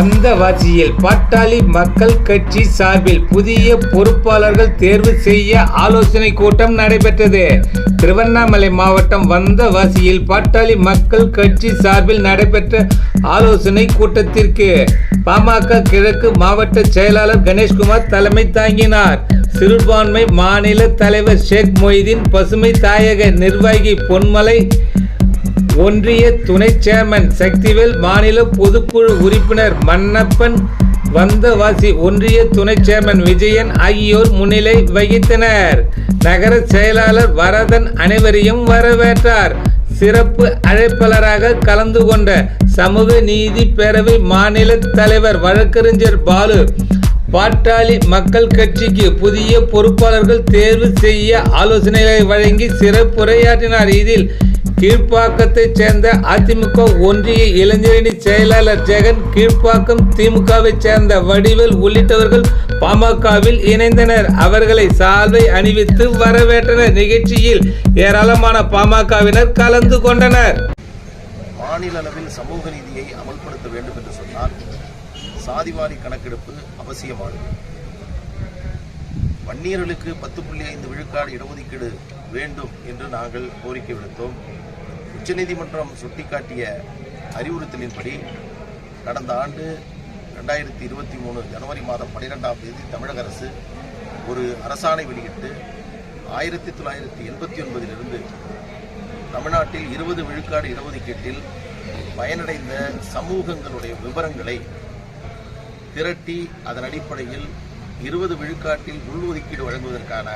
வந்தவாசியில் பாட்டாளி மக்கள் கட்சி சார்பில் புதிய பொறுப்பாளர்கள் தேர்வு செய்ய ஆலோசனை கூட்டம் நடைபெற்றது. திருவண்ணாமலை மாவட்டம் வந்தவாசியில் பாட்டாளி மக்கள் கட்சி சார்பில் நடைபெற்ற ஆலோசனை கூட்டத்திற்கு பாமக கிழக்கு மாவட்ட செயலாளர் கணேஷ்குமார் தலைமை தாங்கினார். சிறுபான்மை மாநில தலைவர் ஷேக் மொய்தீன் பசுமை தாயக நிர்வாகி பொன்மலை ஒன்றிய துணை சேர்மன் சக்திவேல் மாநில பொதுக்குழு உறுப்பினர் மன்னப்பன் வந்தவாசி ஒன்றிய துணை சேர்மன் விஜயன் ஆகியோர் முன்னிலை வகித்தனர். நகர செயலாளர் வரதன் அனைவரையும் வரவேற்றார். சிறப்பு அழைப்பாளராக கலந்து கொண்ட சமூக நீதி பேரவை மாநில தலைவர் வழக்கறிஞர் பாலு பாட்டாளி மக்கள் கட்சிக்கு புதிய பொறுப்பாளர்கள் தேர்வு செய்ய ஆலோசனைகளை வழங்கி சிறப்புரையாற்றினார். இதில் கீழ்ப்பாக்கத்தைச் சேர்ந்த அதிமுக ஒன்றிய இளைஞரணி செயலாளர் ஜெகன் கீழ்ப்பாக்கம் திமுகவைச் சேர்ந்த வடிவேல் உள்ளிட்டவர்கள் பாமகவில் இணைந்தனர். அவர்களை சால்வை அணிவித்து வரவேற்றனர். நிகழ்ச்சியில் ஏராளமான பாமகவினர் கலந்து கொண்டனர். மாநில அளவில் சமூக நீதியை அமல்படுத்த வேண்டும் என்று சொன்னால் சாதிவாரி கணக்கெடுப்பு அவசியமானது. வன்னியர்களுக்கு பத்து புள்ளி ஐந்து விழுக்காடு இடஒதுக்கீடு வேண்டும் என்று நாங்கள் கோரிக்கை விடுத்தோம். உச்சநீதிமன்றம் சுட்டிக்காட்டிய அறிவுறுத்தலின்படி கடந்த ஆண்டு ரெண்டாயிரத்தி இருபத்தி மூணு ஜனவரி மாதம் பன்னிரெண்டாம் தேதி தமிழக அரசு ஒரு அரசாணை வெளியிட்டு ஆயிரத்தி தொள்ளாயிரத்தி எண்பத்தி ஒன்பதிலிருந்து தமிழ்நாட்டில் இருபது விழுக்காடு இடஒதுக்கீட்டில் பயனடைந்த சமூகங்களுடைய விவரங்களை திரட்டி அதன் அடிப்படையில் இருபது விழுக்காட்டில் உள்ஒதுக்கீடு வழங்குவதற்கான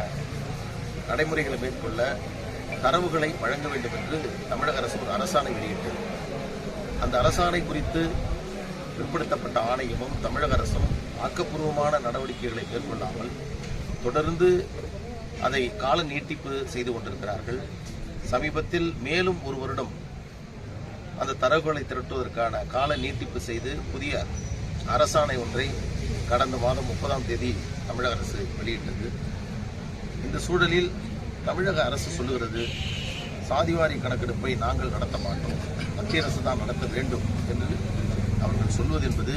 நடைமுறைகளை மேற்கொள்ள தரவுகளை வழங்க வேண்டும் என்று தமிழக அரசு ஒரு அரசாணை வெளியிட்டது. அந்த அரசாணை குறித்து பிற்படுத்தப்பட்ட ஆணையமும் தமிழக அரசும் ஆக்கப்பூர்வமான நடவடிக்கைகளை மேற்கொள்ளாமல் தொடர்ந்து அதை கால நீட்டிப்பு செய்து கொண்டிருக்கிறார்கள். சமீபத்தில் மேலும் ஒரு வருடம் அந்த தரவுகளை திரட்டுவதற்கான கால நீட்டிப்பு செய்து புதிய அரசாணை ஒன்றை கடந்த மாதம் முப்பதாம் தேதி தமிழக அரசு வெளியிட்டது. இந்த சூழலில் தமிழக அரசு சொல்லுகிறது சாதிவாரி கணக்கெடுப்பை நாங்கள் நடத்த மாட்டோம். மத்திய அரசு தான் நடத்த வேண்டும் என்று அவர்கள் சொல்வது என்பது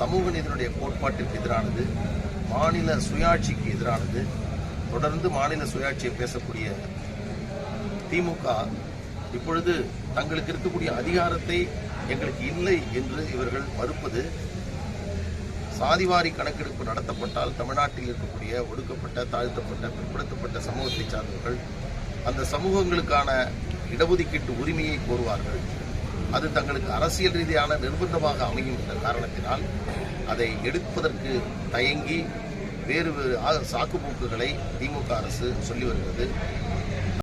சமூக நீதியினுடைய கோட்பாட்டிற்கு எதிரானது மாநில சுயாட்சிக்கு எதிரானது. தொடர்ந்து மாநில சுயாட்சியை பேசக்கூடிய திமுக இப்பொழுது தங்களுக்கு இருக்கக்கூடிய அதிகாரத்தை எங்களுக்கு இல்லை என்று இவர்கள் மறுப்பது சாதிவாரி கணக்கெடுப்பு நடத்தப்பட்டால் தமிழ்நாட்டில் இருக்கக்கூடிய ஒடுக்கப்பட்ட தாழ்த்தப்பட்ட பிற்படுத்தப்பட்ட சமூகத்தை சார்ந்தவர்கள் அந்த சமூகங்களுக்கான இடஒதுக்கீட்டு உரிமையை கோருவார்கள். அது தங்களுக்கு அரசியல் ரீதியான நிர்பந்தமாக அமையும் என்ற காரணத்தினால் அதை எடுப்பதற்கு தயங்கி வேறு வேறு சாக்குப்போக்குகளை திமுக அரசு சொல்லி வருகிறது.